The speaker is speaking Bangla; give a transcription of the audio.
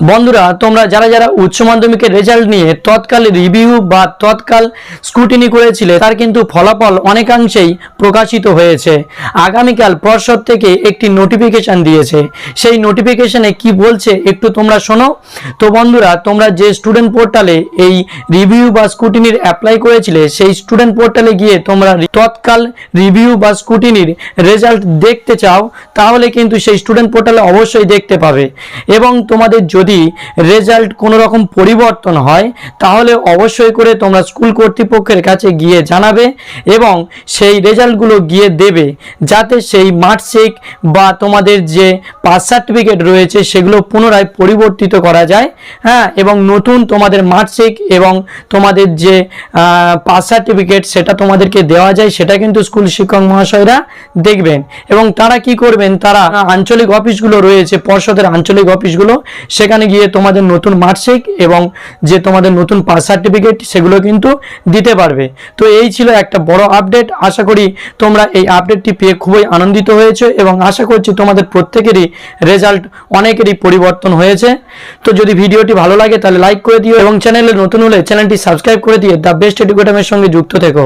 বন্ধুরা, তোমরা যারা যারা উচ্চ মাধ্যমিকের রেজাল্ট নিয়ে তৎকাল রিভিউ বা তৎকাল স্ক্রুটিনি করেছিলে, তার কিন্তু ফলাফল অনেকাংশেই প্রকাশিত হয়েছে। আগামীকাল পর্ষদ থেকে একটি নোটিফিকেশন দিয়েছে। সেই নোটিফিকেশনে কি বলছে একটু তোমরা শোনো। তো বন্ধুরা, তোমরা যে স্টুডেন্ট পোর্টালে এই রিভিউ বা স্ক্রুটিনির অ্যাপ্লাই করেছিলে, সেই স্টুডেন্ট পোর্টালে গিয়ে তোমরা তৎকাল রিভিউ বা স্ক্রুটিনির রেজাল্ট দেখতে চাও, তাহলে কিন্তু সেই স্টুডেন্ট পোর্টালে অবশ্যই দেখতে পাবে। এবং তোমাদের যদি রেজাল্ট কোনো রকম পরিবর্তন হয়, তাহলে অবশ্যই করে তোমরা স্কুল কর্তৃপক্ষের কাছে গিয়ে জানাবে এবং সেই রেজাল্টগুলো গিয়ে দেবে, যাতে সেই মার্কশিট বা তোমাদের যে পাস সার্টিফিকেট রয়েছে সেগুলো পুনরায় পরিবর্তিত করা যায়। হ্যাঁ এবং নতুন তোমাদের মার্কশিট এবং তোমাদের যে পাস সার্টিফিকেট সেটা তোমাদেরকে দেওয়া যায়, সেটা কিন্তু স্কুল শিক্ষক মহাশয়রা দেখবেন। এবং তারা কি করবেন, তারা আঞ্চলিক অফিসগুলো রয়েছে, পর্ষদের আঞ্চলিক অফিসগুলো সেখানে গিয়ে তোমাদের নতুন মার্কশিট এবং যে তোমাদের নতুন পাস সার্টিফিকেট সেগুলো কিন্তু দিতে পারবে। তো এই ছিল একটা বড় আপডেট আশা করি তোমরা এই আপডেটটি পেয়ে খুবই আনন্দিত হয়েছে এবং আশা করছি তোমাদের প্রত্যেকেরই রেজাল্ট অনেকেরই পরিবর্তন হয়েছে। তো যদি ভিডিওটি ভালো লাগে তাহলে লাইক করে দিও এবং চ্যানেলে নতুন হলে চ্যানেলটি সাবস্ক্রাইব করে দিয়ে দ্য বেস্ট এডুকেটামের সঙ্গে যুক্ত থেকো।